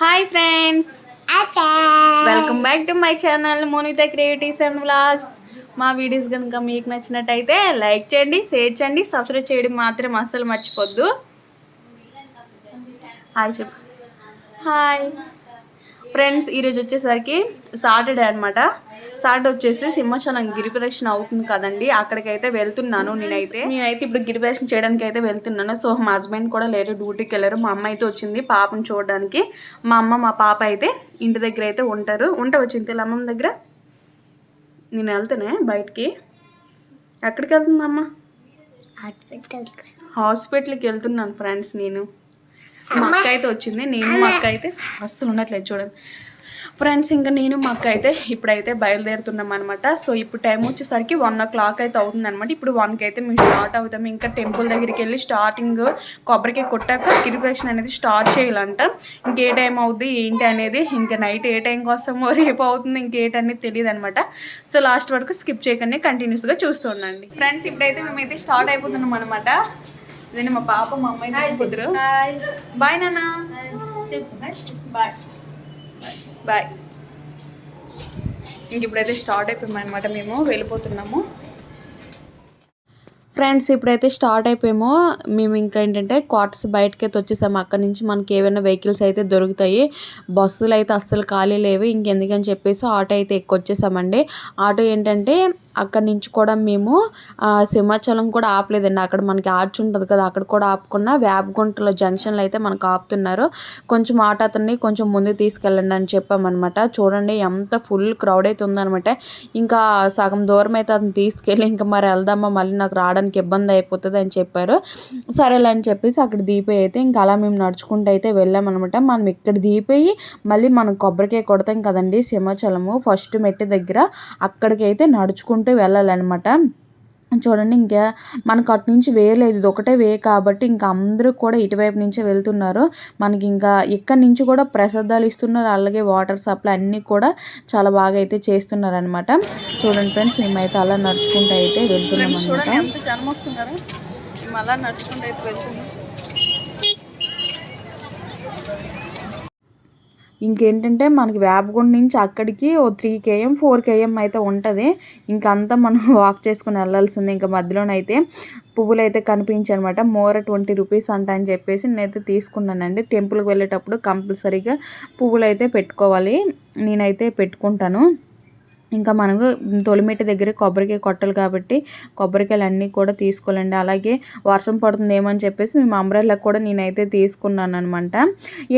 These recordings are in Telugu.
Hi friends welcome back to my channel Monitha creatives and vlogs మా వీడియోస్ కనుక మీకు నచ్చినట్టయితే లైక్ చేయండి షేర్ చేయండి సబ్స్క్రైబ్ చేయడం మాత్రం అస్సలు మర్చిపోద్దు. హాయ్ చెప్పు. హాయ్ ఫ్రెండ్స్ ఈరోజు వచ్చేసరికి సాటర్డే అనమాట సాటర్డే వచ్చేసి సింహాచలం గిరి ప్రదక్షిణ అవుతుంది కదండి. అక్కడికైతే వెళ్తున్నాను నేనైతే. నేనైతే ఇప్పుడు గిరి ప్రదక్షిణ చేయడానికి అయితే వెళ్తున్నాను. సో మా హస్బెండ్ కూడా లేరు డ్యూటీకి వెళ్ళారు. మా అమ్మ అయితే వచ్చింది పాపను చూడడానికి. మా అమ్మ మా పాప అయితే ఇంటి దగ్గర అయితే ఉంటారు. ఉంట వచ్చింది అమ్మమ్మ దగ్గర. నేను వెళ్తానే బయటికి. ఎక్కడికి వెళ్తుంది అమ్మ? హాస్పిటల్కి వెళ్తున్నాను ఫ్రెండ్స్ నేను. మా అక్క అయితే వచ్చింది నేను మా అక్క అయితే అస్సలు ఉండట్లేదు చూడండి. ఫ్రెండ్స్ ఇంకా నేను మా అక్క అయితే ఇప్పుడైతే బయలుదేరుతున్నాం అనమాట సో ఇప్పుడు టైం వచ్చేసరికి వన్ ఓ క్లాక్ అయితే అవుతుంది అనమాట ఇప్పుడు వన్కి అయితే మేము స్టార్ట్ అవుతాం. ఇంకా టెంపుల్ దగ్గరికి వెళ్ళి స్టార్టింగ్ కొబ్బరికాయ కొట్టాక గిరిప్రదక్షిణ అనేది స్టార్ట్ చేయాలంట. ఇంకే టైం అవుద్ది ఏంటి అనేది ఇంకా నైట్ ఏ టైంకి వస్తామో రేపు అవుతుంది ఇంకేటి అనేది తెలియదు అనమాట సో లాస్ట్ వరకు స్కిప్ చేయకుండా కంటిన్యూస్గా చూస్తూ ఉండండి. ఫ్రెండ్స్ ఇప్పుడైతే మేమైతే స్టార్ట్ అయిపోతున్నాం అనమాట ఇదే మా పాప మా అమ్మాయి కుదురు. బాయ్ నాన్న. బాయ్ బాయ్ ఇంక ఇప్పుడైతే స్టార్ట్ అయిపోయాం అనమాట మేము వెళ్ళిపోతున్నాము. ఫ్రెండ్స్ ఇప్పుడైతే స్టార్ట్ అయిపోయామో. మేము ఇంకా ఏంటంటే క్వార్టర్స్ బయటకి అయితే వచ్చేసాము. అక్కడ నుంచి మనకి ఏమైనా వెహికల్స్ అయితే దొరుకుతాయి. బస్సులు అయితే అస్సలు ఖాళీ లేవు. ఇంకెందుకని చెప్పేసి ఆటో అయితే ఎక్కువ వచ్చేసామండి ఆటో ఏంటంటే అక్కడి నుంచి కూడా మేము సింహాచలం కూడా ఆపలేదండి. అక్కడ మనకి ఆర్చ్ ఉంటుంది కదా అక్కడ కూడా ఆపుకున్న వేపగుంటలో జంక్షన్లో అయితే మనకు ఆపుతున్నారు. కొంచెం ఆట అతన్ని కొంచెం ముందు తీసుకెళ్ళండి అని చెప్పామన్నమాట. చూడండి ఎంత ఫుల్ క్రౌడ్ అయితే ఉందనమాట ఇంకా సగం దూరం అయితే అతను తీసుకెళ్ళి ఇంకా మరి వెళ్దామా మళ్ళీ నాకు రావడానికి ఇబ్బంది అయిపోతుంది అని చెప్పారు. సరేలే అని చెప్పేసి అక్కడ దీపే అయితే ఇంకా అలా మేము నడుచుకుంటూ అయితే వెళ్ళామన్నమాట. మనం ఇక్కడ దీపేయి మళ్ళీ మనం కొబ్బరికాయ కొడతాం కదండి సింహాచలము ఫస్ట్ మెట్టి దగ్గర అక్కడికి అయితే నడుచుకుంటూ వెళ్ళాలన్నమాట. చూడండి ఇంకా మనకు అటు నుంచి వేయలేదు ఇది ఒకటే వే కాబట్టి ఇంకా అందరూ కూడా ఇటువైపు నుంచే వెళ్తున్నారు. మనకి ఇంకా ఇక్కడి నుంచి కూడా ప్రసాదాలు ఇస్తున్నారు. అలాగే వాటర్ సప్లై అన్నీ కూడా చాలా బాగా అయితే చేస్తున్నారు అనమాట చూడండి ఫ్రెండ్స్ మేమైతే అలా నడుచుకుంటూ అయితే వెళ్తున్నాం అనమాట జనం వస్తున్నారు. అలా నడుచుకుంటూ అయితే వెళ్తున్నాం. ఇంకేంటంటే మనకి వేపగుండ నుంచి అక్కడికి ఓ త్రీ కేఎం ఫోర్ కేఎం అయితే ఉంటుంది. ఇంకంతా మనం వాక్ చేసుకుని వెళ్ళాల్సిందే. ఇంకా మధ్యలోనైతే పువ్వులు అయితే కనిపించాయి అనమాట ట్వంటీ రూపీస్ అంట అని చెప్పేసి నేనైతే తీసుకున్నానండి. టెంపుల్కి వెళ్ళేటప్పుడు కంపల్సరీగా పువ్వులు అయితే పెట్టుకోవాలి. నేనైతే పెట్టుకుంటాను. ఇంకా మనకు తొలిమెట్టి దగ్గర కొబ్బరికాయ కొట్టాలి కాబట్టి కొబ్బరికాయలు అన్నీ కూడా తీసుకోవాలండి. అలాగే వర్షం పడుతుందేమో అని చెప్పేసి మేము అంబ్రెల్లా కూడా నేనైతే తీసుకున్నాను అనమాట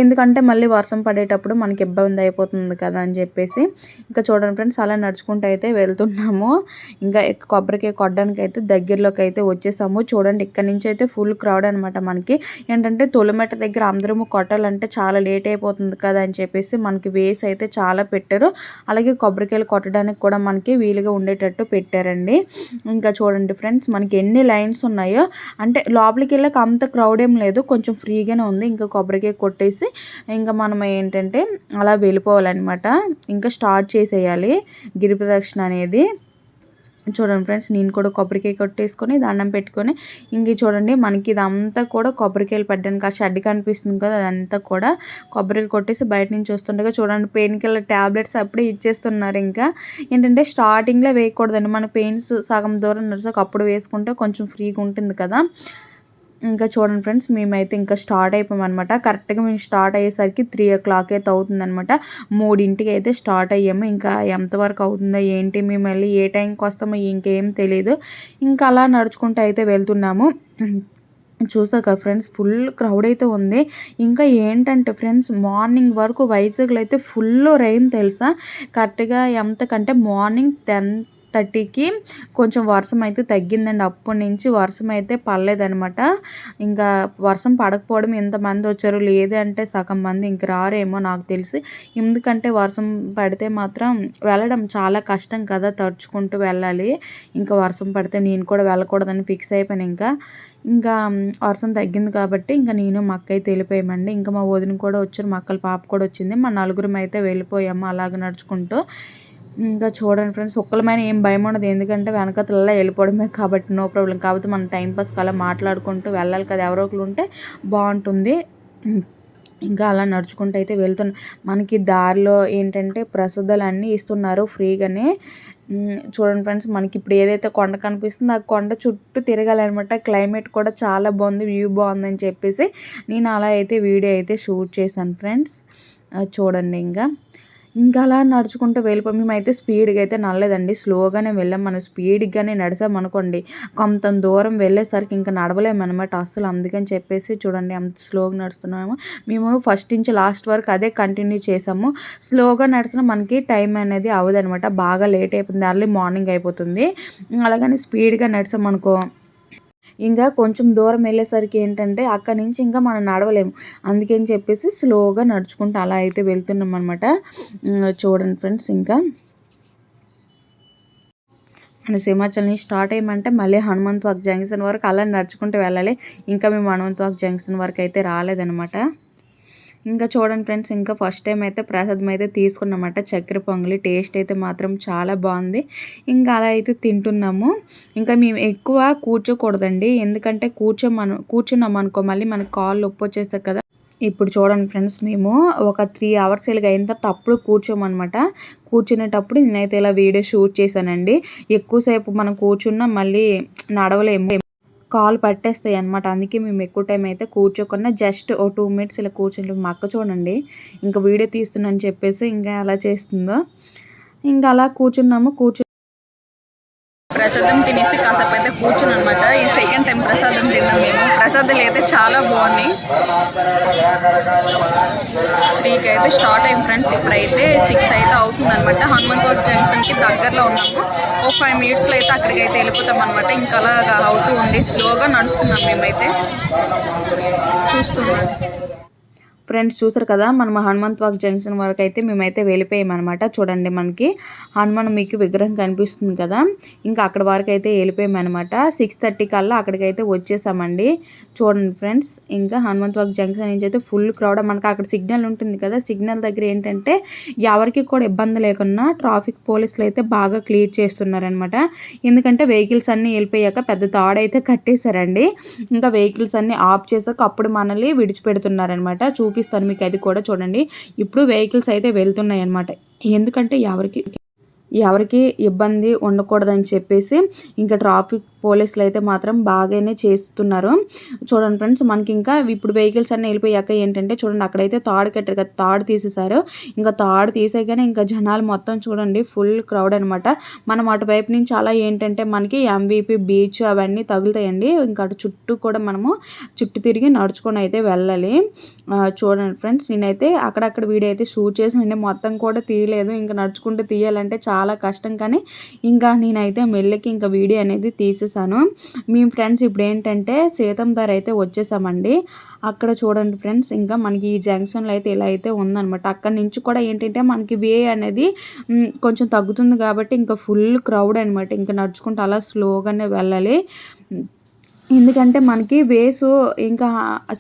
ఎందుకంటే మళ్ళీ వర్షం పడేటప్పుడు మనకి ఇబ్బంది అయిపోతుంది కదా అని చెప్పేసి. ఇంకా చూడండి ఫ్రెండ్స్ అలా నడుచుకుంటూ అయితే వెళ్తున్నాము. ఇంకా కొబ్బరికాయ కొట్టడానికి అయితే దగ్గరలోకి అయితే వచ్చేసాము. చూడండి ఇక్కడ నుంచి అయితే ఫుల్ క్రౌడ్ అనమాట మనకి. ఏంటంటే తొలిమెట్ట దగ్గర అందరము కొట్టాలంటే చాలా లేట్ అయిపోతుంది కదా అని చెప్పేసి మనకి వేసి అయితే చాలా పెట్టారు. అలాగే కొబ్బరికాయలు కొట్టడానికి కూడా మనకి వీలుగా ఉండేటట్టు పెట్టారండి. ఇంకా చూడండి ఫ్రెండ్స్ మనకి ఎన్ని లైన్స్ ఉన్నాయో అంటే లోపలికి వెళ్ళాక అంత క్రౌడ్ ఏం లేదు కొంచెం ఫ్రీగానే ఉంది. ఇంకా కొబ్బరికాయ కొట్టేసి ఇంకా మనం ఏంటంటే అలా వెళ్ళిపోవాలన్నమాట. ఇంకా స్టార్ట్ చేసేయాలి గిరి ప్రదక్షిణ అనేది. చూడండి ఫ్రెండ్స్ నేను కూడా కొబ్బరికాయ కొట్టేసుకొని దండం పెట్టుకొని ఇంక చూడండి మనకి ఇదంతా కూడా కొబ్బరికాయలు పడ్డానికి ఆ షెడ్ కనిపిస్తుంది కదా అదంతా కూడా కొబ్బరికాయలు కొట్టేసి బయట నుంచి వస్తుండగా చూడండి పెయిన్ కిల్లర్ ట్యాబ్లెట్స్ అప్పుడే ఇచ్చేస్తున్నారు ఇంకా. ఏంటంటే స్టార్టింగ్లో వేయకూడదండి మన పెయిన్స్ సగం దూరం నడిచాక అప్పుడు వేసుకుంటే కొంచెం ఫ్రీగా ఉంటుంది కదా. ఇంకా చూడండి ఫ్రెండ్స్ మేమైతే ఇంకా స్టార్ట్ అయిపోయామన్నమాట. కరెక్ట్గా మేము స్టార్ట్ అయ్యేసరికి త్రీ ఓ క్లాక్ అయితే అవుతుందనమాట మూడింటికి అయితే స్టార్ట్ అయ్యాము. ఇంకా ఎంతవరకు అవుతుందో ఏంటి మేము మళ్ళీ ఏ టైంకి వస్తామో ఇంకేం తెలియదు ఇంకా అలా నడుచుకుంటూ అయితే వెళ్తున్నాము. చూసాక ఫ్రెండ్స్ ఫుల్ క్రౌడ్ అయితే ఉంది. ఇంకా ఏంటంటే ఫ్రెండ్స్ మార్నింగ్ వరకు వైజాగ్లో అయితే ఫుల్ రైన్ తెలుసా? కరెక్ట్గా ఎంతకంటే మార్నింగ్ టెన్ థర్టీకి కొంచెం వర్షం అయితే తగ్గిందండి. అప్పటి నుంచి వర్షం అయితే పడలేదనమాట ఇంకా వర్షం పడకపోవడం ఎంతమంది వచ్చారు లేదంటే సగం మంది ఇంక రారేమో నాకు తెలిసి. ఎందుకంటే వర్షం పడితే మాత్రం వెళ్ళడం చాలా కష్టం కదా తడుచుకుంటూ వెళ్ళాలి. ఇంకా వర్షం పడితే నేను కూడా వెళ్ళకూడదని ఫిక్స్ అయిపోయాను ఇంకా. ఇంకా వర్షం తగ్గింది కాబట్టి ఇంకా నేను మా అక్క అయితే వెళ్ళిపోయామండి. ఇంకా మా వదిన కూడా వచ్చారు మా అక్కల పాప కూడా వచ్చింది. మా నలుగురం అయితే వెళ్ళిపోయాము అలాగ నడుచుకుంటూ. ఇంకా చూడండి ఫ్రెండ్స్ ఒక్కలమైన ఏం భయం ఉండదు. ఎందుకంటే వెనకతలలో వెళ్ళిపోవడమే కాబట్టి నో ప్రాబ్లం. కాబట్టి మనం టైంపాస్కి అలా మాట్లాడుకుంటూ వెళ్ళాలి కదా. ఎవరో ఒకరు ఉంటే బాగుంటుంది. ఇంకా అలా నడుచుకుంటూ అయితే వెళ్తున్నాం. మనకి దారిలో ఏంటంటే ప్రసాదాలు అన్నీ ఇస్తున్నారు ఫ్రీగానే. చూడండి ఫ్రెండ్స్ మనకి ఇప్పుడు ఏదైతే కొండ కనిపిస్తుందో ఆ కొండ చుట్టూ తిరగాలన్నమాట. క్లైమేట్ కూడా చాలా బాగుంది వ్యూ బాగుందని చెప్పేసి నేను అలా అయితే వీడియో అయితే షూట్ చేశాను ఫ్రెండ్స్. చూడండి ఇంకా. ఇంకా అలా నడుచుకుంటూ వెళ్ళిపోయి. మేమైతే స్పీడ్గా అయితే నడలేదండి. స్లోగానే వెళ్ళాం. మనం స్పీడ్గానే నడిసాం అనుకోండి కొంత దూరం వెళ్ళేసరికి ఇంకా నడవలేము అనమాట అసలు అందుకని చెప్పేసి చూడండి అంత స్లోగా నడుస్తున్నాము. మేము ఫస్ట్ నుంచి లాస్ట్ వరకు అదే కంటిన్యూ చేసాము. స్లోగా నడిచిన మనకి టైం అనేది అవదనమాట బాగా లేట్ అయిపోతుంది. అర్లీ మార్నింగ్ అయిపోతుంది. అలాగని స్పీడ్గా నడిచాం అనుకో ఇంకా కొంచెం దూరం వెళ్ళేసరికి ఏంటంటే అక్కడి నుంచి ఇంకా మనం నడవలేము. అందుకని చెప్పేసి స్లోగా నడుచుకుంటూ అలా అయితే వెళ్తున్నాం అనమాట చూడండి ఫ్రెండ్స్ ఇంకా. మన సింహాచల్ నుంచి స్టార్ట్ అయ్యమంటే మళ్ళీ హనుమంత్ వాక్ జంక్షన్ వరకు అలా నడుచుకుంటూ వెళ్ళాలి. ఇంకా మేము హనుమంత్ వాక్ జంక్షన్ వరకు అయితే రాలేదనమాట ఇంకా చూడండి ఫ్రెండ్స్ ఇంకా ఫస్ట్ టైం అయితే ప్రసాదం అయితే తీసుకున్నామట చక్కెర పొంగలి టేస్ట్ అయితే మాత్రం చాలా బాగుంది. ఇంకా అలా అయితే తింటున్నాము. ఇంకా మేము ఎక్కువ కూర్చోకూడదండి. ఎందుకంటే కూర్చో మనం కూర్చున్నాం అనుకో మళ్ళీ మన కాళ్ళు నొప్పి వచ్చేస్తాయి కదా. ఇప్పుడు చూడండి ఫ్రెండ్స్ మేము ఒక త్రీ అవర్స్ ఇలాగ అయిన తర్వాత అప్పుడు కూర్చోమన్నమాట. కూర్చునేటప్పుడు నేనైతే ఇలా వీడియో షూట్ చేశానండి. ఎక్కువసేపు మనం కూర్చున్నా మళ్ళీ నడవలేము. కాలు పట్టేస్తాయి అనమాట అందుకే మేము ఎక్కువ టైం అయితే కూర్చోకుండా జస్ట్ ఓ టూ మినిట్స్ ఇలా కూర్చొని మా అక్క చూడండి ఇంకా వీడియో తీస్తున్నాను చెప్పేసి ఇంకా అలా చేస్తుందో. ఇంకా అలా కూర్చున్నాము కూర్చు ప్రసాదం తినేసి కాసేపు అయితే కూర్చుని అనమాట ఈ సెకండ్ టైం ప్రసాదం తిన్నాం మేము. ప్రసాదాలు అయితే చాలా బాగున్నాయి. త్రీకి అయితే స్టార్ట్ అయ్యింది ఫ్రెండ్స్ ఇప్పుడైతే సిక్స్ అయితే అవుతుంది అనమాట హనుమంత్ జంక్షన్కి దగ్గరలో ఉన్నాము. ఓ ఫైవ్ మినిట్స్లో అయితే అక్కడికి అయితే వెళ్ళిపోతాం అనమాట ఇంకా అలాగా అవుతూ ఉంది. స్లోగా నడుస్తున్నాం మేమైతే. చూస్తున్నాం. ఫ్రెండ్స్ చూసారు కదా మనం హనుమంత్ వాక్ జంక్షన్ వరకు అయితే మేమైతే వెళ్ళిపోయామన్నమాట. చూడండి మనకి హనుమాన్ మీకు విగ్రహం కనిపిస్తుంది కదా ఇంకా అక్కడ వరకు అయితే వెళ్ళిపోయామన్నమాట. సిక్స్ థర్టీ కల్లా అక్కడికైతే వచ్చేసామండి. చూడండి ఫ్రెండ్స్ ఇంకా హనుమంత్ వాక్ జంక్షన్ నుంచి అయితే ఫుల్ క్రౌడ్. మనకి అక్కడ సిగ్నల్ ఉంటుంది కదా సిగ్నల్ దగ్గర ఏంటంటే ఎవరికి కూడా ఇబ్బంది లేకుండా ట్రాఫిక్ పోలీసులు అయితే బాగా క్లియర్ చేస్తున్నారనమాట ఎందుకంటే వెహికల్స్ అన్నీ వెళ్ళిపోయాక పెద్ద తాడైతే కట్టేశారండి. ఇంకా వెహికల్స్ అన్నీ ఆఫ్ చేసాక అప్పుడు మనల్ని విడిచిపెడుతున్నారనమాట చూపిస్తాను మీకు అది కూడా చూడండి. ఇప్పుడు వెహికల్స్ అయితే వెళ్తున్నాయి అనమాట ఎందుకంటే ఎవరికి ఎవరికి ఇబ్బంది ఉండకూడదని చెప్పేసి ఇంకా ట్రాఫిక్ పోలీసులు అయితే మాత్రం బాగానే చేస్తున్నారు. చూడండి ఫ్రెండ్స్ మనకి ఇంకా ఇప్పుడు వెహికల్స్ అన్నీ వెళ్ళిపోయాక ఏంటంటే చూడండి అక్కడైతే తాడు కట్టారు కదా తాడు తీసేశారు. ఇంకా తాడు తీసేయగానే ఇంకా జనాలు మొత్తం చూడండి ఫుల్ క్రౌడ్ అనమాట మనం అటువైపు నుంచి అలా ఏంటంటే మనకి ఎంవీపీ బీచ్ అవన్నీ తగులుతాయండి. ఇంకా అటు చుట్టూ కూడా మనము చుట్టూ తిరిగి నడుచుకొని అయితే వెళ్ళాలి. చూడండి ఫ్రెండ్స్ నేనైతే అక్కడక్కడ వీడియో అయితే షూట్ చేసి మొత్తం కూడా తీయలేదు. ఇంకా నడుచుకుంటూ తీయాలంటే చాలా చాలా కష్టం కానీ ఇంకా నేనైతే మెల్లకి ఇంకా వీడియో అనేది తీసేసాను. మేము ఫ్రెండ్స్ ఇప్పుడు ఏంటంటే సీతం ధర అయితే వచ్చేసామండి. అక్కడ చూడండి ఫ్రెండ్స్ ఇంకా మనకి ఈ జంక్షన్లో అయితే ఇలా అయితే ఉందనమాట అక్కడ నుంచి కూడా ఏంటంటే మనకి వే అనేది కొంచెం తగ్గుతుంది కాబట్టి ఇంకా ఫుల్ క్రౌడ్ అనమాట ఇంకా నడుచుకుంటూ అలా స్లోగానే వెళ్ళాలి. ఎందుకంటే మనకి వేసు ఇంకా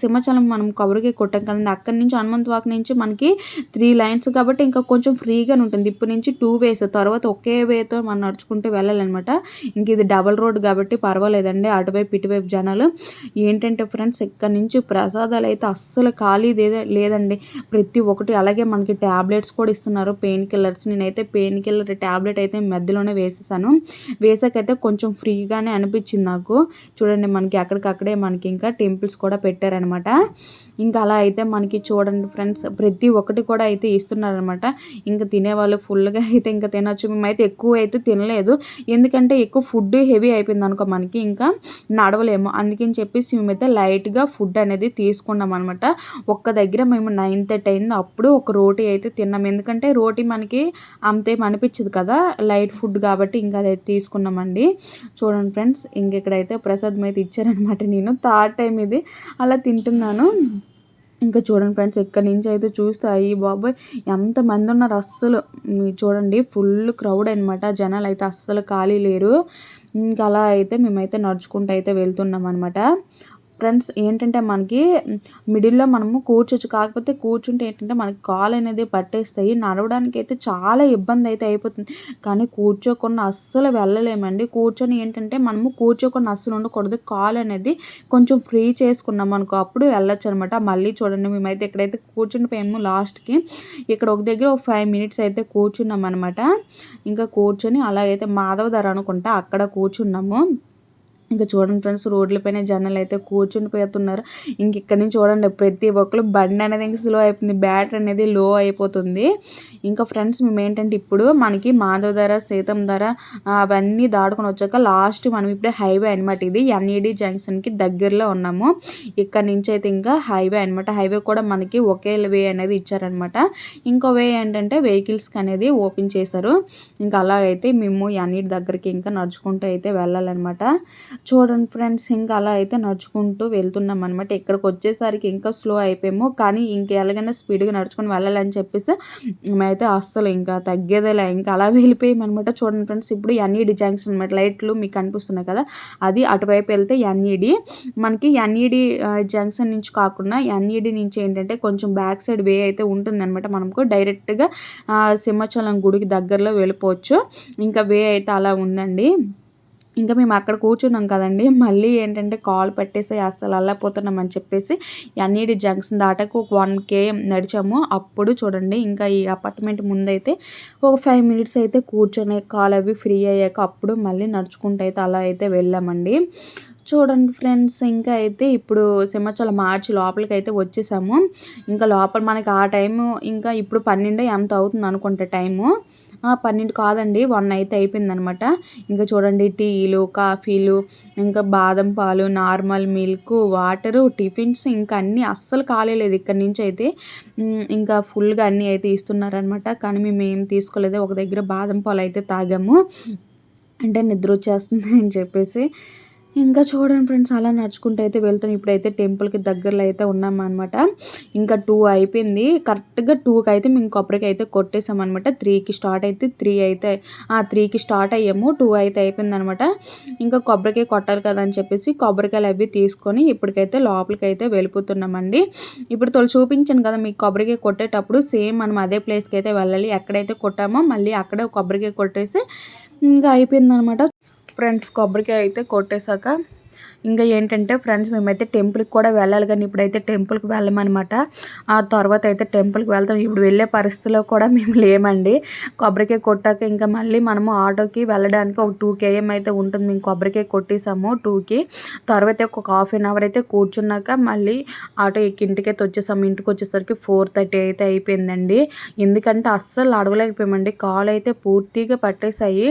సింహాచలం మనం కబురుకి కొట్టాం కదండి. అక్కడి నుంచి హనుమంత్ వాక్ నుంచి మనకి త్రీ లైన్స్ కాబట్టి ఇంకా కొంచెం ఫ్రీగానే ఉంటుంది. ఇప్పటి నుంచి టూ వేస్ తర్వాత ఒకే వేతో మనం నడుచుకుంటూ వెళ్ళాలన్నమాట. ఇంక ఇది డబల్ రోడ్ కాబట్టి పర్వాలేదండి. అటువైపు ఇటువైపు జనాలు. ఏంటంటే ఫ్రెండ్స్ ఇక్కడ నుంచి ప్రసాదాలు అయితే అస్సలు ఖాళీ లేదండి. ప్రతి ఒక్కటి అలాగే మనకి ట్యాబ్లెట్స్ కూడా ఇస్తున్నారు. పెయిన్ కిల్లర్స్ నేనైతే పెయిన్ కిల్లర్ ట్యాబ్లెట్ అయితే మధ్యలోనే వేసేసాను. వేసాకైతే కొంచెం ఫ్రీగానే అనిపించింది నాకు. చూడండి మనకి అక్కడికక్కడే మనకి ఇంకా టెంపుల్స్ కూడా పెట్టారనమాట. ఇంకా అలా అయితే మనకి చూడండి ఫ్రెండ్స్ ప్రతి ఒక్కటి కూడా అయితే ఇస్తున్నారనమాట. ఇంకా తినేవాళ్ళు ఫుల్గా అయితే ఇంకా తినచ్చు. మేమైతే ఎక్కువ అయితే తినలేదు. ఎందుకంటే ఎక్కువ ఫుడ్ హెవీ అయిపోయింది అనుకో మనకి ఇంకా నడవలేము. అందుకని చెప్పేసి మేమైతే లైట్గా ఫుడ్ అనేది తీసుకున్నాం అనమాట. ఒక్క దగ్గర మేము నైన్ థర్టీ అయింది. అప్పుడు ఒక రోటీ అయితే తిన్నాం. ఎందుకంటే రోటీ మనకి అంతేం అనిపించదు కదా లైట్ ఫుడ్ కాబట్టి ఇంకా అదైతే తీసుకున్నామండి. చూడండి ఫ్రెండ్స్ ఇంక ఇక్కడైతే ప్రసాదం అయితే ఇచ్చారనమాట నేను. థర్డ్ టైం ఇది. అలా తింటున్నాను. ఇంకా చూడండి ఫ్రెండ్స్ ఎక్కడి నుంచి అయితే చూస్తే అయ్యి బాబోయ్. ఎంతమంది ఉన్నారు అస్సలు. చూడండి ఫుల్ క్రౌడ్ అనమాట జనాలు అయితే అస్సలు ఖాళీ లేరు. ఇంకా అలా అయితే మేమైతే నడుచుకుంటూ అయితే వెళ్తున్నాం అనమాట ఫ్రెండ్స్ ఏంటంటే మనకి మిడిల్లో మనము కూర్చోచ్చు కాకపోతే కూర్చుంటే ఏంటంటే మనకి కాలు అనేది పట్టేస్తాయి. నడవడానికి అయితే చాలా ఇబ్బంది అయితే అయిపోతుంది. కానీ కూర్చోకుండా అస్సలు వెళ్ళలేమండి. కూర్చొని ఏంటంటే మనము కూర్చోకుండా అస్సలు ఉండకూడదు. కాలు అనేది కొంచెం ఫ్రీ చేసుకున్నాం అనుకో అప్పుడు వెళ్ళొచ్చు అనమాట మళ్ళీ చూడండి మేమైతే ఇక్కడైతే కూర్చుని లాస్ట్కి ఇక్కడ ఒక దగ్గర ఒక ఫైవ్ మినిట్స్ అయితే కూర్చున్నాం అనమాట ఇంకా కూర్చొని అలాగైతే మాధవ ధర అనుకుంటా అక్కడ కూర్చున్నాము. ఇంకా చూడండి ఫ్రెండ్స్ రోడ్లపైన జనాలు అయితే కూర్చుని పోతున్నారు. ఇంక ఇక్కడ నుంచి చూడండి ప్రతి ఒక్కరు బండి అనేది ఇంకా స్లో అయిపోతుంది. బ్యాటరీ అనేది లో అయిపోతుంది. ఇంకా ఫ్రెండ్స్ మేము ఏంటంటే ఇప్పుడు మనకి మాధవ్ ధర సీతం ధర అవన్నీ దాటుకొని వచ్చాక లాస్ట్ మనం ఇప్పుడే హైవే అనమాట ఇది. ఎన్ఈడి జంక్షన్కి దగ్గరలో ఉన్నాము. ఇక్కడ నుంచి అయితే ఇంకా హైవే అనమాట హైవే కూడా మనకి ఒకే వే అనేది ఇచ్చారనమాట ఇంకో వే ఏంటంటే వెహికల్స్కి అనేది ఓపెన్ చేశారు. ఇంకా అలాగైతే మేము ఎన్ఈడి దగ్గరికి ఇంకా నడుచుకుంటూ అయితే వెళ్ళాలన్నమాట. చూడండి ఫ్రెండ్స్ ఇంకా అలా అయితే నడుచుకుంటూ వెళ్తున్నాం అనమాట ఇక్కడికి వచ్చేసరికి ఇంకా స్లో అయిపోయాము. కానీ ఇంకా ఎలాగైనా స్పీడ్గా నడుచుకొని వెళ్ళాలని చెప్పేసి మేమైతే అస్సలు ఇంకా తగ్గేదేలా. ఇంకా అలా వెళ్ళిపోయాం అనమాట చూడండి ఫ్రెండ్స్ ఇప్పుడు ఎన్ఈడి జంక్షన్ అనమాట లైట్లు మీకు కనిపిస్తున్నాయి కదా? అది అటువైపు వెళ్తే ఎన్ఈడి మనకి ఎన్ఈడి జంక్షన్ నుంచి కాకుండా ఎన్ఈడి నుంచి ఏంటంటే కొంచెం బ్యాక్ సైడ్ వే అయితే ఉంటుందన్నమాట. మనకు డైరెక్ట్గా సింహాచలం గుడికి దగ్గరలో వెళ్ళిపోవచ్చు. ఇంకా వే అయితే అలా ఉందండి. ఇంకా మేము అక్కడ కూర్చున్నాం కదండి. మళ్ళీ ఏంటంటే కాల్ పెట్టేసి అస్సలు అల్లపోతున్నామని చెప్పేసి ఎన్ఈడి జంక్షన్ దాటకు ఒక వన్ కేఎం నడిచాము. అప్పుడు చూడండి ఇంకా ఈ అపార్ట్మెంట్ ముందైతే ఒక ఫైవ్ మినిట్స్ అయితే కూర్చొని కాల్ అవి ఫ్రీ అయ్యాక అప్పుడు మళ్ళీ నడుచుకుంటూ అయితే అలా అయితే వెళ్ళామండి. చూడండి ఫ్రెండ్స్ ఇంకా అయితే ఇప్పుడు సింహాచలం మార్చి లోపలికి అయితే వచ్చేసాము. ఇంకా లోపల మనకి ఆ టైము ఇంకా ఇప్పుడు పన్నెండు ఎంత అవుతుంది అనుకుంటే టైము. పన్నెండు కాదండి వన్ అయితే అయిపోయిందనమాట. ఇంకా చూడండి టీలు కాఫీలు ఇంకా బాదం పాలు నార్మల్ మిల్క్ వాటరు టిఫిన్స్ ఇంకా అన్నీ అస్సలు కాలేదు ఇక్కడ నుంచి అయితే. ఇంకా ఫుల్గా అన్నీ అయితే ఇస్తున్నారనమాట. కానీ మేము ఏం తీసుకోలేదు ఒక దగ్గర బాదం పాలు అయితే తాగాము. అంటే నిద్ర వచ్చేస్తుంది అని చెప్పేసి. ఇంకా చూడండి ఫ్రెండ్స్ అలా నడుచుకుంటూ అయితే వెళ్తాం ఇప్పుడైతే టెంపుల్కి దగ్గరలో అయితే ఉన్నామన్నమాట ఇంకా టూ అయిపోయింది. కరెక్ట్గా టూకి అయితే మేము కొబ్బరికి అయితే కొట్టేసామన్నమాట త్రీకి స్టార్ట్ అయితే త్రీ అయితే ఆ త్రీకి స్టార్ట్ అయ్యాము. టూ అయితే అయిపోయింది అనమాట ఇంకా కొబ్బరికాయ కొట్టాలి కదా అని చెప్పేసి కొబ్బరికాయలు అవి తీసుకొని ఇప్పటికైతే లోపలికి అయితే వెళ్ళిపోతున్నామండి. ఇప్పుడు తొలి చూపించాను కదా మీకు కొబ్బరికాయ కొట్టేటప్పుడు సేమ్ మనం అదే ప్లేస్కి అయితే వెళ్ళాలి. ఎక్కడైతే కొట్టామో మళ్ళీ అక్కడే కొబ్బరికాయ కొట్టేసి ఇంకా అయిపోయిందనమాట ఫ్రెండ్స్ కొబ్బరికాయ అయితే కొట్టేశాక ఇంకా ఏంటంటే ఫ్రెండ్స్ మేమైతే టెంపుల్కి కూడా వెళ్ళాలి కానీ ఇప్పుడైతే టెంపుల్కి వెళ్ళమన్నమాట ఆ తర్వాత అయితే టెంపుల్కి వెళ్తాం. ఇప్పుడు వెళ్ళే పరిస్థితిలో కూడా మేము లేమండి. కొబ్బరికాయ కొట్టాక ఇంకా మళ్ళీ మనము ఆటోకి వెళ్ళడానికి ఒక టూ కేఎం అయితే ఉంటుంది. మేము కొబ్బరికాయ కొట్టేసాము టూకి. తర్వాత ఒక హాఫ్ అన్ అవర్ అయితే కూర్చున్నాక మళ్ళీ ఆటో ఎక్కి ఇంటికైతే వచ్చేసాము. ఇంటికి వచ్చేసరికి ఫోర్ థర్టీ అయితే అయిపోయిందండి. ఎందుకంటే అస్సలు అడగలేకపోయామండి. కాల్ అయితే పూర్తిగా పట్టేసాయి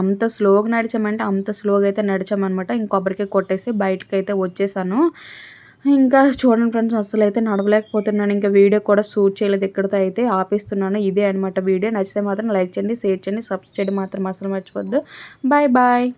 ఎంత స్లోగా నడిచామంటే అంత స్లోగా అయితే నడిచామన్నమాట ఇంకొబ్బరికాయ కొట్టేసి అనేసి బయటకు అయితే వచ్చేసాను. ఇంకా చూడండి ఫ్రెండ్స్ అసలు అయితే నడవలేకపోతున్నాను. ఇంకా వీడియో కూడా షూట్ చేయలేదు ఎక్కడితో అయితే ఆపిస్తున్నాను. ఇదే అనమాట వీడియో. నచ్చితే మాత్రం లైక్ చేయండి షేర్ చేయండి సబ్స్క్రైబ్ చేయడం మాత్రం అసలు మర్చిపోద్దు. Bye bye.